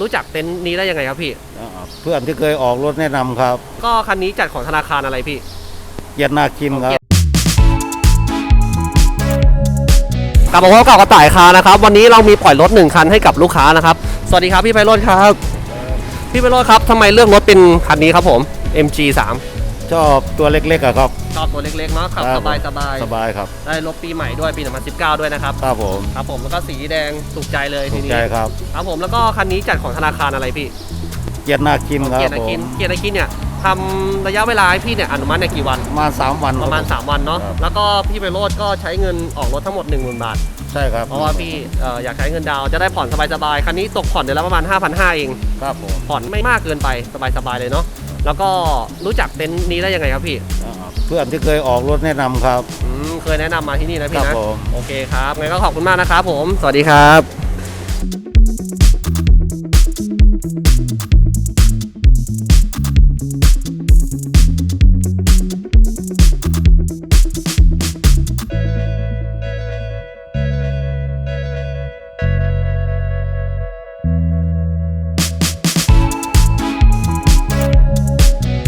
รู้จักเต็นท์นี้ได้ยังไงครับพี่ อ่าเพื่อนที่เคยออกรถแนะนำครับก็คันนี้จัดของธนาคารอะไรพี่ เกียรตินาคินครับ กลับมาพบกับกระต่ายคานะครับ วันนี้เรามีปล่อยรถหนึ่งคันให้กับลูกค้านะครับ สวัสดีครับพี่ไพโรจน์ครับ พี่ไพโรจน์ครับทำไมเลือกรถเป็นคันนี้ครับผม MG3 ชอบตัวเล็กๆอะครับ ชอบตัวเล็กๆเนาะขับคสรัผมายสบายสบายครับ ได้รถปีใหม่ด้วยปี 2019 ด้วยนะครับ ครับผมครับผมแล้วก็สีแดงถูกใจเลยถูทีกนี้ใจครับ ครับผมแล้วก็คันนี้จัดของธนาคารอะไรพี่ เกียรตินาคินครับเกียรตินาผคินมเกียรตินาคินเนี่ยทำระยะเวลาให้พี่เนี่ยอนุมัติในกี่วัน ประมาณสามวันประมาณคบ3วันเนาะ ครับแล้วก็พี่ไปโรดก็ใช้เงินออกรถทั้งหมด 1 0,000 บาท ใช่ครับเพราะว่าพี่เอ่ออยากใช้เงินดาวน์จะได้ผ่อนสบายๆ คันนี้ตกผ่อนเดือนละประมาณ 5,500 เอง ครับผมผ่อนไม่มากเกินไปสบายๆ เลยเนาะ แล้วก็รู้จักเต็นท์นี้ได้ยังไงครับพี่เพื่อนที่เคยออกรถแนะนำครับเคยแนะนำมาที่นี่นะพี่นะโอเคครับงั้นก็ขอบคุณมากนะครับผม สวัสดีครับ